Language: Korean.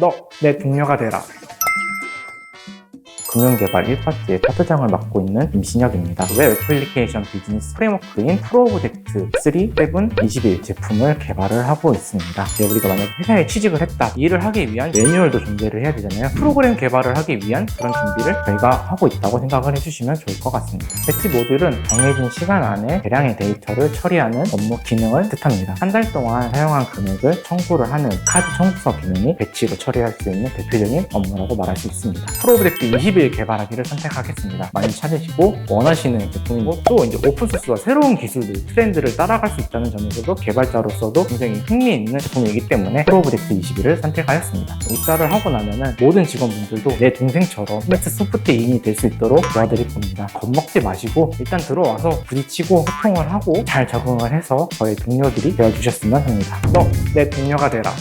너 내 동료가 되라. 금융개발 1파트의 파트장을 맡고 있는 임신혁입니다. 웹 애플리케이션 비즈니스 프레임워크인 프로오브젝트 3, 7, 21 제품을 개발을 하고 있습니다. 이제 우리가 만약 회사에 취직을 했다. 이 일을 하기 위한 매뉴얼도 존재를 해야 되잖아요. 프로그램 개발을 하기 위한 그런 준비를 저희가 하고 있다고 생각을 해주시면 좋을 것 같습니다. 배치 모듈은 정해진 시간 안에 대량의 데이터를 처리하는 업무 기능을 뜻합니다. 한 달 동안 사용한 금액을 청구를 하는 카드 청구서 기능이 배치로 처리할 수 있는 대표적인 업무라고 말할 수 있습니다. 프로젝트 20일 개발하기를 선택하겠습니다. 많이 찾으시고 원하시는 제품이고 또 이제 오픈소스와 새로운 기술들, 트렌드를 따라갈 수 있다는 점에서도 개발자로서도 굉장히 흥미 있는 제품이기 때문에 프로젝트 21을 선택하였습니다. 입사를 하고 나면은 모든 직원분들도 내 동생처럼 스매트 소프트인이 될 수 있도록 도와드릴 겁니다. 겁먹지 마시고 일단 들어와서 부딪히고 소통을 하고 잘 적응을 해서 저희 동료들이 되어주셨으면 합니다. 너 내 동료가 되라.